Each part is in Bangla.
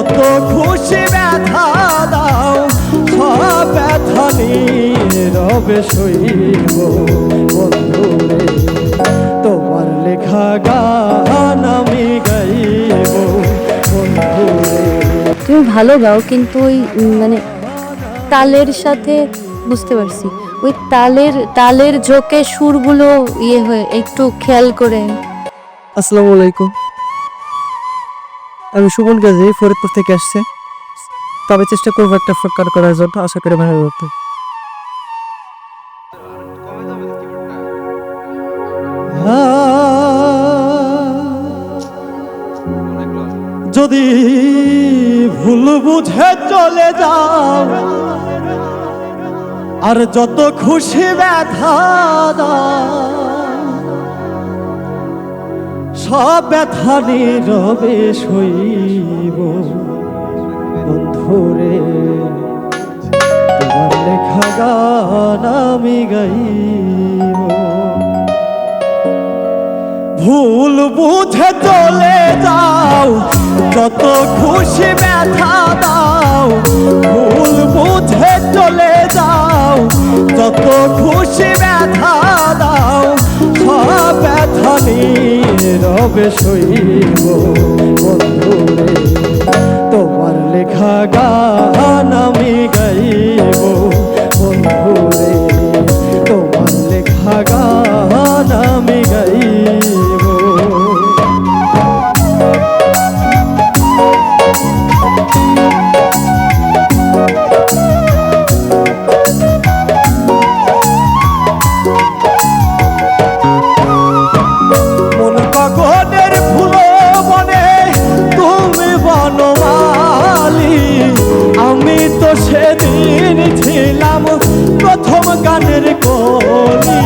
যত খুশি ব্যথা দাও সব ব্যথা নীরবে সইব। বন্ধুরে তোমার লেখা গান আমি গাইব। বন্ধুরে তুমি ভালো গাও কিন্তু ওই মানে তালের সাথে বুঝতে পারছি। ওই তালের তালের ঝোঁকে সুরগুলো ইয়ে হয়ে একটু খেয়াল করে। আসসালামু আলাইকুম। আমি সুমন গাজী ফরিদপুর থেকে আসছে তবে চেষ্টা করব একটা প্রকার করার জন্য আশা করি ভালো হতো যদি ভুল বুঝে চলে যাও আর যত খুশি ব্যথা দাও, সব ব্যথা নীরবে শৈব বন্ধুরে, তোমার লেখা গান আমি গাইব। ভুল বুঝে চলে যাও, যত খুশি নীরবে সইব বন্ধুরে? তোমার লেখা গান গানের কলি।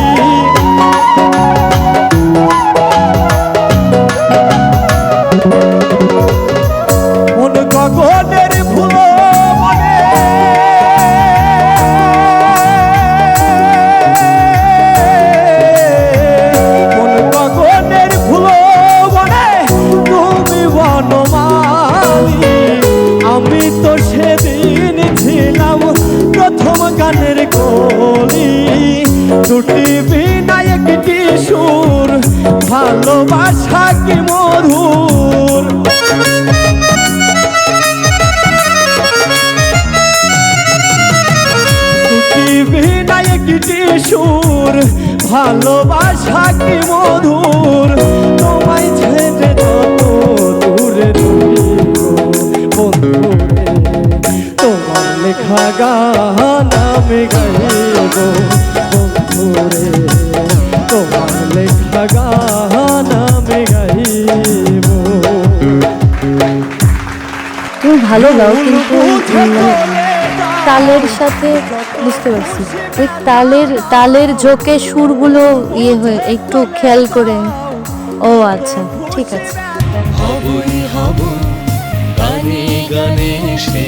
আমি তো সেদিন ছিলাম প্রথম গানের বিনায় একটি সুর? ভালোবাসা কি মধুর? তোমায় ছেড়ে যত দূরে বন্ধুরে তোমার লেখা গান আমি গাইব বন্ধুরে। তোমার লেখা গান আমি গাইব। তুমি ভালো গাও কিন্তু তালের সাথে বুঝতে পারছি। ওই তালের তালের ঝোঁকে সুরগুলো ইয়ে হয়ে, একটু খেয়াল করে। ও আচ্ছা ঠিক আছে। গানে গানে সে